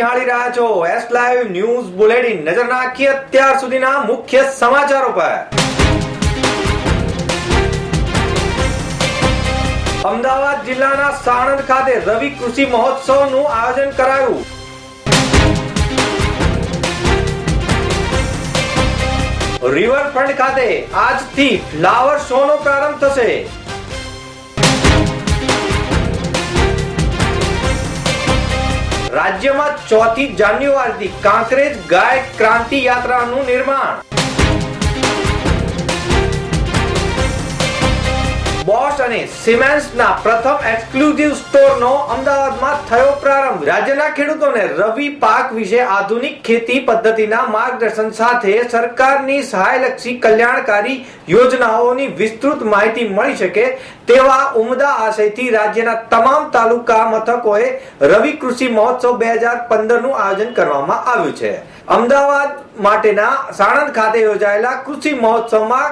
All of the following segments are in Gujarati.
નિહાળી રહ્યા છો. S live news bulletin. નજર નાખી અત્યાર સુધીના મુખ્ય સમાચારો પર. અમદાવાદ જિલ્લાના સાણંદ ખાતે રવિ કૃષિ મહોત્સવનું આયોજન કરાયું. રિવરફ્રન્ટ ખાતે આજથી ફ્લાવર શો નો પ્રારંભ થશે. રાજ્યમાં ચોથી જાન્યુઆરીથી કાંકરેજ ગાય ક્રાંતિ યાત્રાનું નિર્માણ. બોસ અને સિમેન્સના પ્રથમ એક્સક્લુઝિવ સ્ટોરનો અમદાવાદમાં થયો પ્રારંભ. રાજ્યના ખેડૂતોને રવિ પાક વિશે આધુનિક ખેતી પદ્ધતિના માર્ગદર્શન સાથે સરકારની સહાયલક્ષી કલ્યાણકારી યોજનાઓની વિસ્તૃત માહિતી મળી શકે તેવા ઉમદા આશયથી રાજ્યના તમામ તાલુકા મથકોએ રવિ કૃષિ મહોત્સવ બે હજાર પંદરનું આયોજન કરવામાં આવ્યું છે. અમદાવાદ માટેના સાણંદ ખાતે યોજાયેલા કૃષિ મહોત્સવમાં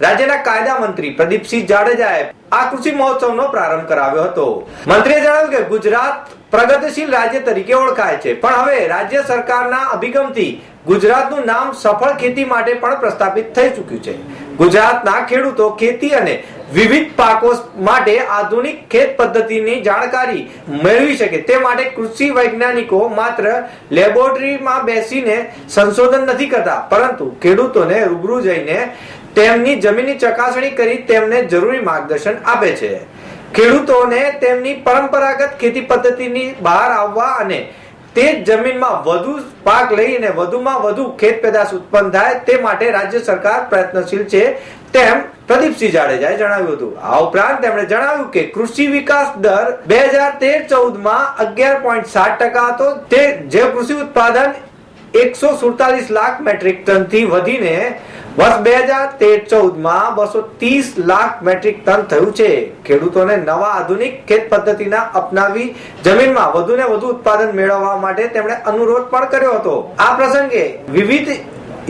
રાજ્યના કાયદા મંત્રી પ્રદીપસિંહ જાડેજાએ આ કૃષિ મહોત્સવનો પ્રારંભ કરાવ્યો હતો. મંત્રીએ જણાવ્યું કે ગુજરાત પ્રગતિશીલ રાજ્ય તરીકે ઓળખાય છે. પણ હવે રાજ્ય સરકારના અભિગમથી ગુજરાતનું નામ સફળ ખેતી માટે પણ પ્રસ્થાપિત થઈ ચૂક્યું છે. ગુજરાતના ખેડૂતો ખેતી અને વિવિધ પાકો માટે આધુનિક ખેત પદ્ધતિની જાણકારી મેળવી શકે તે માટે કૃષિ વૈજ્ઞાનિકો માત્ર લેબોરેટરીમાં બેસીને સંશોધન નથી કરતા, પરંતુ ખેડૂતોને રૂબરૂ જઈને તેમની જમીનની ચકાસણી કરી તેમને જરૂરી માર્ગદર્શન આપે છે. ખેડૂતોને તેમની પરંપરાગત ખેતી પદ્ધતિની બહાર આવવા અને તે જમીનમાં વધુ પાક લઈને વધુમાં વધુ ખેત પેદાશ ઉત્પન્ન થાય તે માટે રાજ્ય સરકાર પ્રયત્નશીલ છે તેમ પ્રદીપસિંહ જાડેજાએ જણાવ્યું હતું. આ ઉપરાંત તેમણે જણાવ્યું કે કૃષિ વિકાસ દર બે હજાર તેર ચૌદમાં અગિયાર પોઈન્ટ સાત ટકા હતો. તે જે કૃષિ ઉત્પાદન એકસો સુડતાલીસ લાખ મેટ્રિક ટનથી વધીને વર્ષ બે હજાર તેર ચૌદમાં બસો ત્રીસ લાખ મેટ્રિક ટન થયું છે. ખેડૂતોને નવા આધુનિક ખેત પદ્ધતિના અપનાવી જમીનમાં વધુ ને વધુ ઉત્પાદન મેળવવા માટે તેમણે અનુરોધ પણ કર્યો હતો. આ પ્રસંગે વિવિધ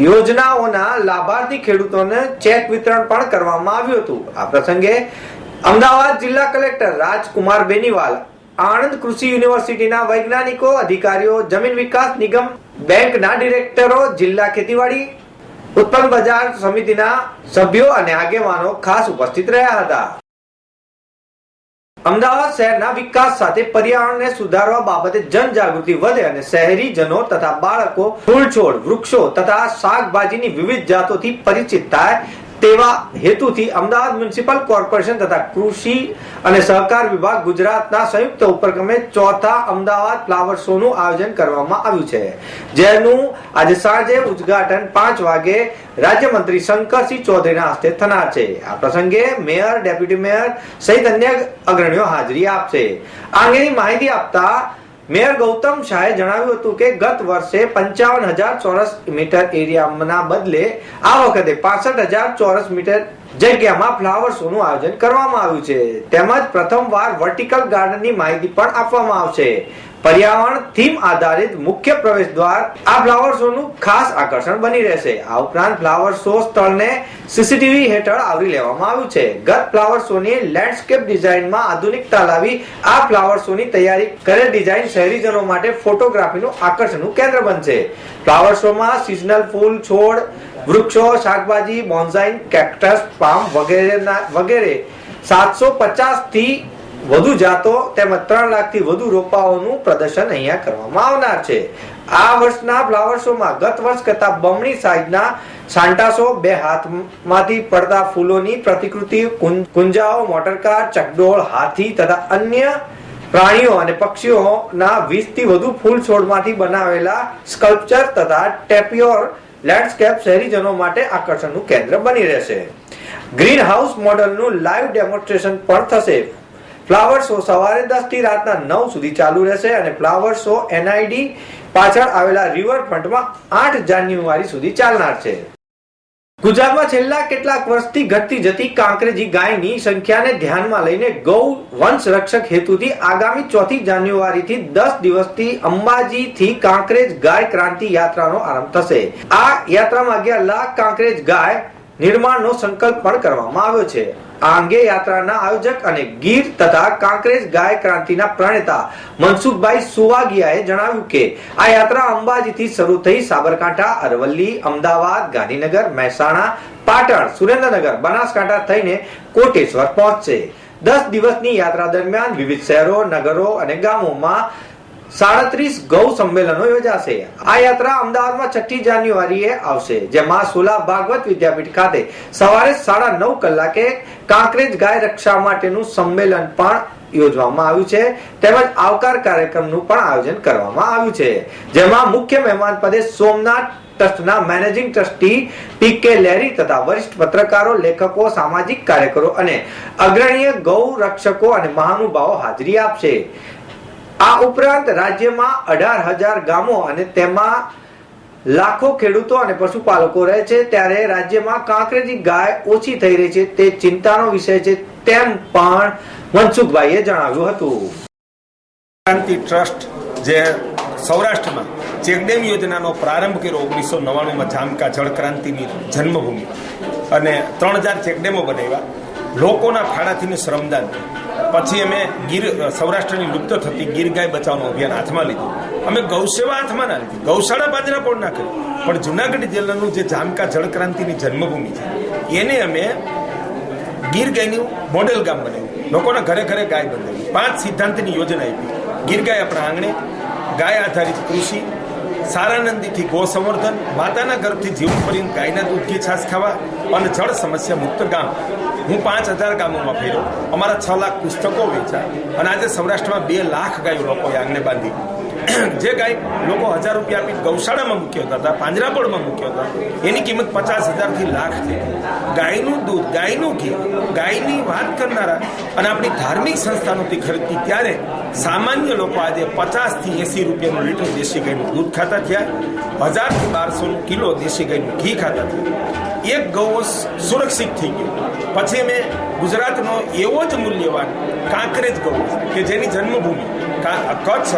યોજનાઓના લાભાર્થી ખેડૂતોને ચેક વિતરણ પણ કરવામાં આવ્યું હતું. આ પ્રસંગે અમદાવાદ જિલ્લા કલેક્ટર રાજકુમાર બેનીવાલ, આણંદ કૃષિ યુનિવર્સિટીના વૈજ્ઞાનિકો, અધિકારીઓ, જમીન વિકાસ નિગમ, બેંકના ડિરેક્ટરો, જિલ્લા ખેતીવાડી ઉત્પન્ન બજાર સમિતિના સભ્યો અને આગેવાનો ખાસ ઉપસ્થિત રહ્યા હતા. અમદાવાદ શહેરના વિકાસ સાથે પર્યાવરણને સુધારવા બાબતે જનજાગૃતિ વધે અને શહેરીજનો તથા બાળકો ફૂલ છોડ વૃક્ષો તથા શાકભાજીની વિવિધ જાતોથી પરિચિત થાય તેવા હેતુથી અમદાવાદ મ્યુનિસિપલ કોર્પોરેશન તથા કૃષિ અને સહકાર વિભાગ ગુજરાતના સંયુક્ત ઉપક્રમે ચોથા અમદાવાદ ફ્લાવર શો નું આયોજન કરવામાં આવ્યું છે, જેનું આજે સાંજે ઉદ્ઘાટન પાંચ વાગે રાજ્યમંત્રી શંકરસિંહ ચૌધરીના હસ્તે થનાર છે. આ પ્રસંગે મેયર, ડેપ્યુટી મેયર સહિત અન્ય અગ્રણીઓ હાજરી આપશે. આ અંગેની માહિતી આપતા મેયર ગૌતમ શાહે જણાવ્યું હતું કે ગત વર્ષે પંચાવન હજાર ચોરસ મીટર એરિયાના બદલે આ વખતે પાસઠ હજાર ચોરસ મીટર જગ્યામાં ફ્લાવર શો નું આયોજન કરવામાં આવ્યું છે. તેમજ પ્રથમવાર વર્ટિકલ ગાર્ડનની માહિતી પણ આપવામાં આવશે. પર્યાવરણ થીમ આધારિત મુખ્ય પ્રવેશ દ્વાર આ ફ્લાવર શો નું ખાસ આકર્ષણ બની રહેશે. આ ઉપરાંત ફ્લાવર શો સ્થળને સીસીટીવી હેઠળ આવરી લેવામાં આવ્યું છે. ગત ફ્લાવર શો ની લેન્ડસ્કેપ ડિઝાઇનમાં આધુનિકતા લાવી આ ફ્લાવર શો ની તૈયારી કરેલ ડિઝાઇન શહેરીજનો માટે ફોટોગ્રાફીનું આકર્ષણનું કેન્દ્ર બનશે. ફ્લાવર શોમાં સિઝનલ ફૂલ, છોડ, વૃક્ષો, શાકભાજી બોન્સાઇન કેક્ટસ પામ વગેરેના વગેરે સાતસો પચાસથી વધુ જાતો તેમજ ત્રણ લાખથી વધુ રોપાઓનું પ્રદર્શન અહીંયા કરવામાં આવનાર છે. આ વર્ષના ફ્લાવર શોમાં ગત વર્ષ કરતા બમણી સાઈઝના સાન્ટાસો બે હાથમાંથી પડતા ફૂલોની પ્રતિકૃતિ કુંજ- કુંજાઓ, મોટરકાર, ચકડોળ, હાથી તથા અન્ય પ્રાણીઓ અને પક્ષીઓના વીસથી વધુ ફૂલ છોડમાંથી બનાવેલા સ્કલ્પચર તથા ટેપિયોર લેન્ડસ્કેપ શહેરીજનો માટે આકર્ષણનું કેન્દ્ર બની રહેશે. ગ્રીન હાઉસ મોડલનું લાઈવ ડેમોન્સ્ટ્રેશન પણ થશે. ફ્લાવર શો સવારે દસથી રાતના નવ સુધી ચાલુ રહેશે અને ફ્લાવર શો એનઆઈડી પાછળ આવેલા રિવરફ્રન્ટમાં આઠ જાન્યુઆરી સુધી ચાલનાર છે. ગુજરાતમાં છેલ્લા કેટલાક વર્ષથી ઘટતી જતી કાંકરેજી ગાયની સંખ્યાને ધ્યાનમાં લઈને ગૌ વંશ રક્ષક હેતુથી આગામી ચોથી જાન્યુઆરીથી દસ દિવસથી અંબાજીથી કાંકરેજ ગાય ક્રાંતિ યાત્રાનો આરંભ થશે. આ યાત્રામાં અગિયાર લાખ કાંકરેજ ગાય નિર્માણનો સંકલ્પ પણ કરવામાં આવ્યો છે. આ અંગે યાત્રાના આયોજક અને ગીર તથા કાંકરેજ ગાય ક્રાંતિના પ્રણેતા મનસુખભાઈ સુવાગિયાએ જણાવ્યું કે આ યાત્રા અંબાજીથી શરૂ થઈ સાબરકાંઠા, અરવલ્લી, અમદાવાદ, ગાંધીનગર, મહેસાણા, પાટણ, સુરેન્દ્રનગર, બનાસકાંઠા થઈને કોટેશ્વર પહોંચશે. દસ દિવસની યાત્રા દરમિયાન વિવિધ શહેરો, નગરો અને ગામોમાં સાડત્રીસ ગૌ સંમેલનો યોજાશે. આ યાત્રા અમદાવાદમાં છઠ્ઠી જાન્યુઆરીએ આવશે, જેમાં સોલા ભાગવત વિદ્યાપીઠ ખાતે સવારે સાડા નવ કલાકે કાંકરેજ ગાય રક્ષા માટેનું સંમેલન પણ યોજવામાં આવ્યું છે. તેમજ આવકાર કાર્યક્રમનું પણ આયોજન કરવામાં આવ્યું છે. જેમાં મુખ્ય મહેમાન પદે સોમનાથ ટ્રસ્ટના મેનેજિંગ ટ્રસ્ટી પી કે લેરી તથા વરિષ્ઠ પત્રકારો, લેખકો, સામાજિક કાર્યકરો અને અગ્રણીય ગૌ રક્ષકો અને મહાનુભાવો હાજરી આપશે. આ ઉપરાંત રાજ્યમાં અઢાર હજાર ગામો અને તેમાં લાખો ખેડૂતો અને પશુપાલકો રહે છે. ત્યારે રાજ્યમાં કાંકરેજી ગાય ઓછી થઈ રહી છે. તે ચિંતાનો વિષય છે તેમ પણ મનસુખભાઈએ જણાવ્યું હતું. ક્રાંતિ ટ્રસ્ટ જે સૌરાષ્ટ્રમાં ચેકડેમ યોજનાનો પ્રારંભ કર્યો ઓગણીસો નવ્વાણુંમાં જામકા જળ ક્રાંતિની જન્મભૂમિ. અને ત્રણ હજાર ચેકડેમો બનાવ્યા. લોકોના ફાળાથીનું શ્રમદાન. પછી અમે ગીર, સૌરાષ્ટ્રની લુપ્ત થતી ગીર ગાય બચાવવાનું અભિયાન હાથમાં લીધું. અમે ગૌસેવા હાથમાં ના લીધી. ગૌશાળા બાજરા પણ ના કરી. પણ જુનાગઢ જિલ્લાનું જે જામકા જળ ક્રાંતિની જન્મભૂમિ છે, એને અમે ગીર ગાયનું મોડેલ ગામ બનાવ્યું. લોકોના ઘરે ઘરે ગાય બંધાવી. પાંચ સિદ્ધાંતની યોજના આપી. ગીર ગાય આપણા આંગણે, ગાય આધારિત કૃષિ, સારાનંદીથી ગો સંવર્ધન માતાના ગર્ભથી જીવન પર્યંત ગાયના દૂધથી છાસ ખાવા અને જળ સમસ્યા મુક્ત ગામ. હું પાંચ હજાર ગામોમાં ફેર્યો. અમારા છ લાખ પુસ્તકો વેચ્યા. અને આજે સૌરાષ્ટ્રમાં બે લાખ ગાયો લોકોએ આંગણે બાંધી. જે ગાય લોકો હજાર રૂપિયા આપી ગૌશાળામાં મૂક્યો હતા પાંજરાપોળમાં મૂક્યો હતા એની કિંમત પચાસ હજારથી લાખ થઈ ગાયનું દૂધ, ગાયનું ઘી, ગાયની વાત કરનારા અને આપણી ધાર્મિક સંસ્થાનોથી ખરીદતી ત્યારે સામાન્ય લોકો આજે પચાસથી એંસી રૂપિયાનું લીટર દેશી ગાયનું દૂધ ખાતા થયા. હજારથી બારસોનું બારસો કિલો દેશી ગાયનું ઘી ખાતા થયા. એક ગૌ સુરક્ષિત થઈ ગયો. પછી મેં ગુજરાતનો એવો જ મૂલ્યવાન કાંકરેજ ગૌ કે જેની જન્મભૂમિ કચ્છ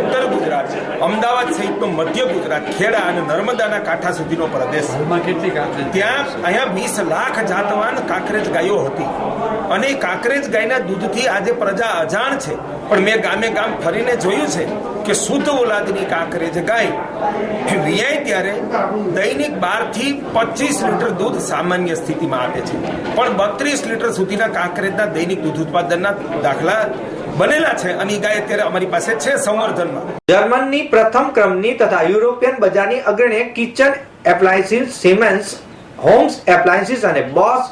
ઉત્તર ગુજરાત અમદાવાદ સહિતનો મધ્ય ગુજરાત ખેડા અને નર્મદાના કાંઠા સુધીનો પ્રદેશ. ત્યાં અહીંયા વીસ લાખ જાતવાન કાંકરેજ ગાયો હતી. અને કાંકરેજ ગાયના દૂધથી આજે પ્રજા અજાણ છે. પણ મેં ગામે ગામ ફરીને જોયું છે કે શુદ્ધ ઓલાદની કાંકરેજ ગાય વિયાય ત્યારે દૈનિક બારથી પચીસ લીટર દૂધ સામાન્ય સ્થિતિમાં આપે છે. પણ બત્રીસ લીટર સુધીના કાંકરેજના દૈનિક દૂધ ઉત્પાદનના દાખલા બનેલા છે. અને ગાય અત્યારે અમારી પાસે છે સંવર્ધનમાં. જર્મનની પ્રથમ ક્રમની તથા યુરોપિયન બજારની અગ્રણી kitchen appliances Siemens homes appliances અને બોસ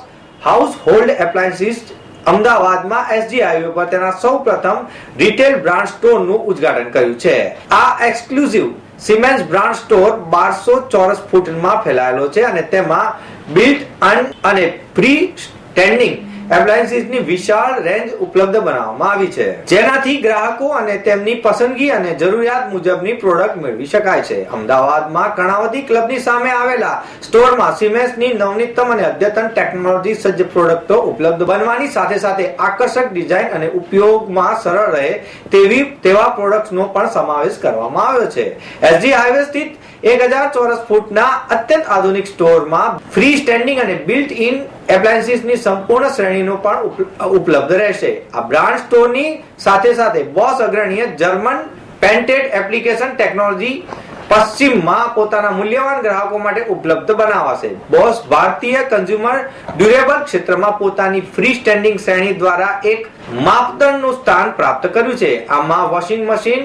હાઉસ હોલ્ડ એપ્લાયન્સીસ અમદાવાદમાં એસજી હાઈવે પર તેના સૌ પ્રથમ રિટેલ બ્રાન્ડ સ્ટોરનું ઉદ્ઘાટન કર્યું છે. આ એક્સક્લુઝિવ સિમેન્સ બ્રાન્ડ સ્ટોર બારસો ચોરસ ફૂટમાં ફેલાયેલો છે અને તેમાં બિલ્ટ અન અને પ્રી સ્ટેન્ડિંગ એપ્લાયન્સીસની વિશાળ રેન્જ ઉપલબ્ધ બનાવવામાં આવી છે. જેનાથી ગ્રાહકો અને તેમની પસંદગી અને જરૂરિયાત મુજબની પ્રોડક્ટ મેળવી શકાય છે. અમદાવાદમાં કર્ણાવતી ક્લબની સામે આવેલા સ્ટોરમાં સિમેન્સની નવનીતમ અને અદ્યતન ટેકનોલોજી સજ્જ પ્રોડક્ટો ઉપલબ્ધ બનવાની સાથે સાથે આકર્ષક ડિઝાઇન અને ઉપયોગમાં સરળ રહે તેવી, તેવા પ્રોડક્ટ્સનો પણ સમાવેશ કરવામાં આવ્યો છે. એસજી હાઈવે સ્થિત એક હજાર ચોરસ ફૂટના અત્યંત આધુનિક સ્ટોરમાં ફ્રી સ્ટેન્ડિંગ અને બિલ્ટ ઇન એપ્લાયન્સીસની સંપૂર્ણ શ્રેણીનો પણ ઉપ- ઉપલબ્ધ રહેશે. આ બ્રાન્ડ સ્ટોરની સાથે સાથે બોસ અગ્રણીય જર્મન પેન્ટેડ એપ્લિકેશન ટેકનોલોજી પશ્ચિમમાં પોતાના મૂલ્યવાન ગ્રાહકો માટે ઉપલબ્ધ બનાવાશે. બોસ ભારતીય કન્ઝ્યુમર ડ્યુરેબલ ક્ષેત્રમાં પોતાની ફ્રી સ્ટેન્ડિંગ શ્રેણી દ્વારા એક માપદંડનું સ્થાન પ્રાપ્ત કર્યું છે. આમાં washing machine,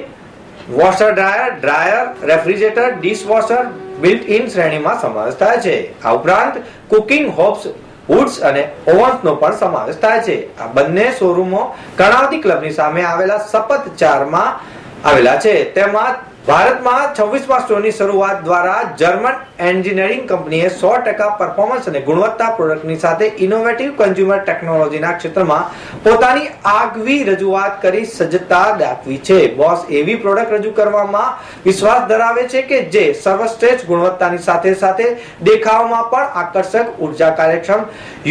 washer dryer dryer, refrigerator, dishwasher built in શ્રેણીમાં સમાવેશ થાય છે. આ ઉપરાંત કુકિંગ હોબ્સ હુડ્સ અને ઓવન્સનો પણ સમાવેશ થાય છે. આ બંને શોરૂમો કર્ણાવતી ક્લબની સામે આવેલા સપત ચારમાં આવેલા છે. તેમાં ભારતમાં છવ્વીસમા સ્ટોરની શરૂઆત દ્વારા જર્મન એન્જિનિયરિંગ કંપનીએ સો ટકા પરફોર્મન્સ અને ગુણવત્તા પ્રોડક્ટની સાથે ઇનોવેટિવ કન્ઝ્યુમર ટેકનોલોજીના ક્ષેત્રમાં પોતાની આગવી રજૂઆત કરી સજ્જતા દાખવી છે. બોસ એવી પ્રોડક્ટ રજૂ કરવામાં વિશ્વાસ ધરાવે છે કે જે સર્વશ્રેષ્ઠ ગુણવત્તાની સાથે સાથે દેખાવમાં પણ આકર્ષક, ઊર્જા કાર્યક્ષમ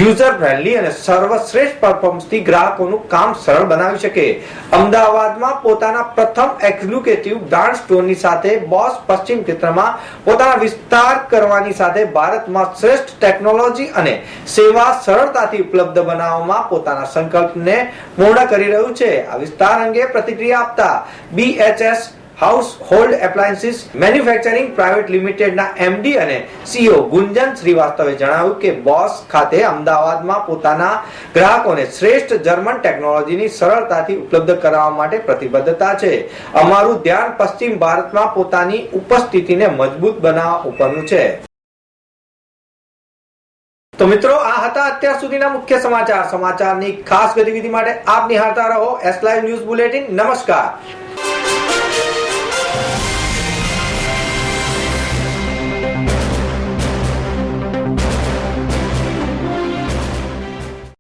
યુઝર ફ્રેન્ડલી અને સર્વશ્રેષ્ઠ પરફોર્મન્સથી ગ્રાહકોનું કામ સરળ બનાવી શકે. અમદાવાદમાં પોતાના પ્રથમ એક્ઝિક્યુટિવ બ્રાન્ડ સ્ટોરની કંપનીઓની સાથે બોસ પશ્ચિમ ક્ષેત્રમાં પોતાના વિસ્તાર કરવાની સાથે ભારતમાં શ્રેષ્ઠ ટેકનોલોજી અને સેવા સરળતાથી ઉપલબ્ધ બનાવવામાં પોતાના સંકલ્પને પૂર્ણ કરી રહ્યું છે. આ વિસ્તાર અંગે પ્રતિક્રિયા આપતા BHS house hold appliances manufacturing private લિમિટેડના એમડી અને સીઓ ગુંજન શ્રીવાસ્તવે જણાવ્યું કે બોસ ખાતે અમદાવાદમાં પોતાના ગ્રાહકોને શ્રેષ્ઠ જર્મન ટેકનોલોજીની સરળતાથી ઉપલબ્ધ કરાવવા માટે પ્રતિબદ્ધતા છે. અમારું ધ્યાન પશ્ચિમ ભારતમાં પોતાની ઉપસ્થિતિને મજબૂત બનાવવા ઉપરનું છે. તો મિત્રો, આ હતા અત્યાર સુધીના મુખ્ય સમાચાર. સમાચારની ખાસ ગતિવિધિ માટે આપ નિહાળતા રહો. એસ લાઈવ ન્યૂઝ બુલેટિન નમસ્કાર.